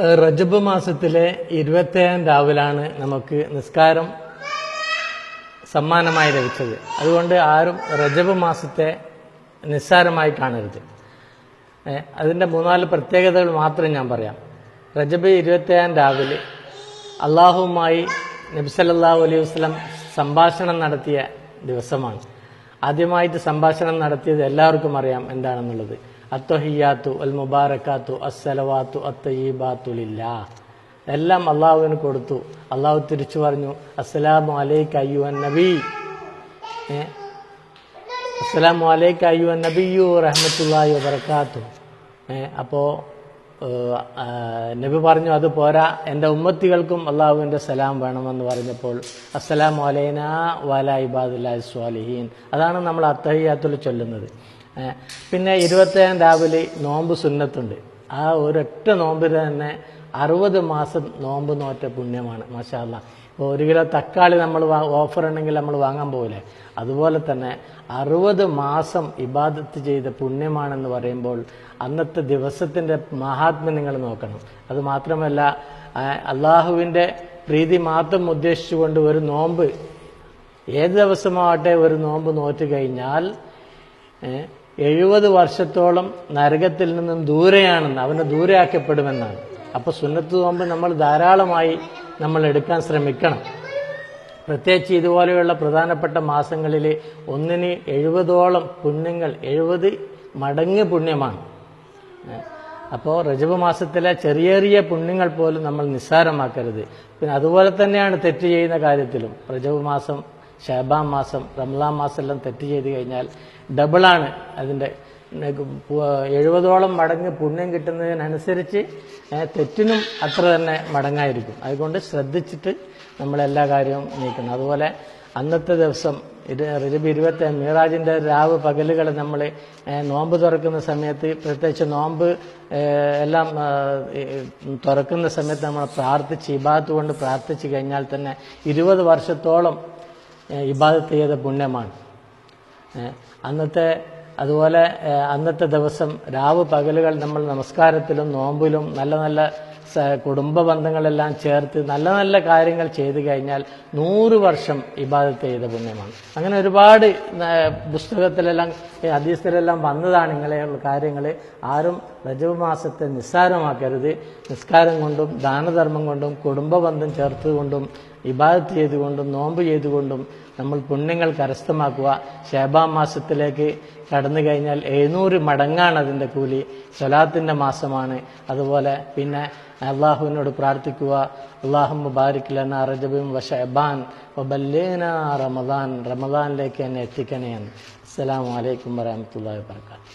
റജബ് മാസത്തിലെ ഇരുപത്തേഴാം രാവിലാണ് നമുക്ക് നിസ്കാരം സമ്മാനമായി ലഭിച്ചത്. അതുകൊണ്ട് ആരും റജബ് മാസത്തെ നിസ്സാരമായി കാണരുത്. അതിന്റെ മൂന്നാൽ പ്രത്യേകതകൾ മാത്രം ഞാൻ പറയാം. റജബ് ഇരുപത്തേഴാം രാവിലെ അള്ളാഹുവുമായി നബിസല്ലാഹു അലൈഹി വസ്ലം സംഭാഷണം നടത്തിയ ദിവസമാണ്. ആദ്യമായിട്ട് സംഭാഷണം നടത്തിയത് എല്ലാവർക്കും അറിയാം എന്താണെന്നുള്ളത്. അത്തൊഹിയാത്തു അൽ മുബാറക്കാത്തു അസ്സലവാത്തു അത്തയ്യബാത്തുലില്ല എല്ലാം അള്ളാഹുവിന് കൊടുത്തു. അള്ളാഹു തിരിച്ചു പറഞ്ഞു അസ്സലാമു അലൈക്ക് അയ്യുവൻ നബി. അസ്സലാമു അലൈക്ക് അയ്യുവൻ നബിയു റഹ്മത്തുള്ളാഹി വബർക്കാത്തു അപ്പോൾ നബി പറഞ്ഞു അത് പോരാ എന്റെ ഉമ്മത്തികൾക്കും അള്ളാഹുവിന്റെ സലാം വേണമെന്ന് പറഞ്ഞപ്പോൾ അസ്സലാം വലൈന വാല ഇബാദുല്ലാഹി സ്വാലിഹീൻ. അതാണ് നമ്മൾ അത്തഹിയാത്തുൽ ചൊല്ലുന്നത്. പിന്നെ ഇരുപത്തേഴാം രാവിലെ നോമ്പ് സുന്നത്തുണ്ട്. ആ ഒരൊറ്റ നോമ്പിന് തന്നെ അറുപത് മാസം നോമ്പ് നോറ്റ പുണ്യമാണ് മാഷാ അല്ലാ ഇപ്പോൾ ഒരു കിലോ തക്കാളി നമ്മൾ ഓഫർ ഉണ്ടെങ്കിൽ നമ്മൾ വാങ്ങാൻ പോകില്ലേ അതുപോലെ തന്നെ അറുപത് മാസം ഇബാദത്ത് ചെയ്ത പുണ്യമാണെന്ന് പറയുമ്പോൾ അന്നത്തെ ദിവസത്തിന്റെ മഹാത്മ്യം നിങ്ങൾ നോക്കണം. അത് മാത്രമല്ല അള്ളാഹുവിന്റെ പ്രീതി മാത്രം ഉദ്ദേശിച്ചുകൊണ്ട് ഒരു നോമ്പ് ഏത് ദിവസമാവട്ടെ ഒരു നോമ്പ് നോറ്റ് കഴിഞ്ഞാൽ എഴുപത് വർഷത്തോളം നരകത്തിൽ നിന്നും ദൂരെയാണെന്ന് അവനെ ദൂരെയാക്കപ്പെടുമെന്നാണ്. അപ്പൊ സുന്നത്ത് നോമ്പ് നമ്മൾ ധാരാളമായി നമ്മൾ എടുക്കാൻ ശ്രമിക്കണം. പ്രത്യേകിച്ച് ഇതുപോലെയുള്ള പ്രധാനപ്പെട്ട മാസങ്ങളിൽ ഒന്നിന് എഴുപതോളം പുണ്യങ്ങൾ എഴുപത് മടങ്ങ് പുണ്യമാണ്. അപ്പോൾ റജബ് മാസത്തിലെ ചെറിയ ചെറിയ പുണ്യങ്ങൾ പോലും നമ്മൾ നിസ്സാരമാക്കരുത്. പിന്നെ അതുപോലെ തന്നെയാണ് തെറ്റ് ചെയ്യുന്ന കാര്യത്തിലും. റജബ് മാസം ഷാബാം മാസം റംലാം മാസം എല്ലാം തെറ്റ് ചെയ്ത് കഴിഞ്ഞാൽ ഡബിളാണ് അതിന്റെ എഴുപതോളം മടങ്ങ് പുണ്യം കിട്ടുന്നതിനനുസരിച്ച് തെറ്റിനും അത്ര തന്നെ മടങ്ങായിരിക്കും. അതുകൊണ്ട് ശ്രദ്ധിച്ചിട്ട് നമ്മൾ എല്ലാ കാര്യവും നീക്കണം. അതുപോലെ അന്നത്തെ ദിവസം റജബ് ഇരുപത്തി മീറാജിന്റെ രാവ് പകലുകൾ നമ്മൾ നോമ്പ് തുറക്കുന്ന സമയത്ത് പ്രത്യേകിച്ച് നോമ്പ് എല്ലാം തുറക്കുന്ന സമയത്ത് നമ്മൾ പ്രാർത്ഥിച്ച് ഇബാദത്ത് കൊണ്ട് പ്രാർത്ഥിച്ചു കഴിഞ്ഞാൽ തന്നെ ഇരുപത് വർഷത്തോളം ഇബാദത്ത് ചെയ്ത പുണ്യമാണ്. അന്നത്തെ അതുപോലെ അന്നത്തെ ദിവസം രാവ് പകലുകൾ നമ്മൾ നമസ്കാരത്തിലും നോമ്പിലും നല്ല നല്ല കുടുംബ ബന്ധങ്ങളെല്ലാം ചേർത്ത് നല്ല നല്ല കാര്യങ്ങൾ ചെയ്തു കഴിഞ്ഞാൽ നൂറ് വർഷം ഇബാദത്ത് ചെയ്ത പുണ്യമാണ്. അങ്ങനെ ഒരുപാട് പുസ്തകത്തിലെല്ലാം ഹദീസിലെല്ലാം വന്നതാണ് ഇങ്ങനെയുള്ള കാര്യങ്ങൾ. ആരും റജബ് മാസത്തെ നിസ്സാരമാക്കരുത്. നിസ്കാരം കൊണ്ടും ദാനധർമ്മം കൊണ്ടും കുടുംബ ബന്ധം ചേർത്തുകൊണ്ടും ഇബാദത്ത് ചെയ്തുകൊണ്ടും നോമ്പ് ചെയ്തുകൊണ്ടും നമ്മൾ പുണ്യങ്ങൾ കരസ്ഥമാക്കുക. ഷേബാ മാസത്തിലേക്ക് കടന്നു കഴിഞ്ഞാൽ എഴുന്നൂറ് മടങ്ങാണ് അതിന്റെ കൂലി. സ്വലാത്തിന്റെ മാസമാണ്. അതുപോലെ പിന്നെ അള്ളാഹുവിനോട് പ്രാർത്ഥിക്കുക. അള്ളാഹു മുബാരിക് ലന റജബിൻ വ ഷഹബാൻ വബല്ലേന റമദാൻ. റമദാനിലേക്ക് എന്നെ എത്തിക്കണേ അസ്സലാമു അലൈക്കും വരഹമുല്ലാ വാബർക്കാത്തു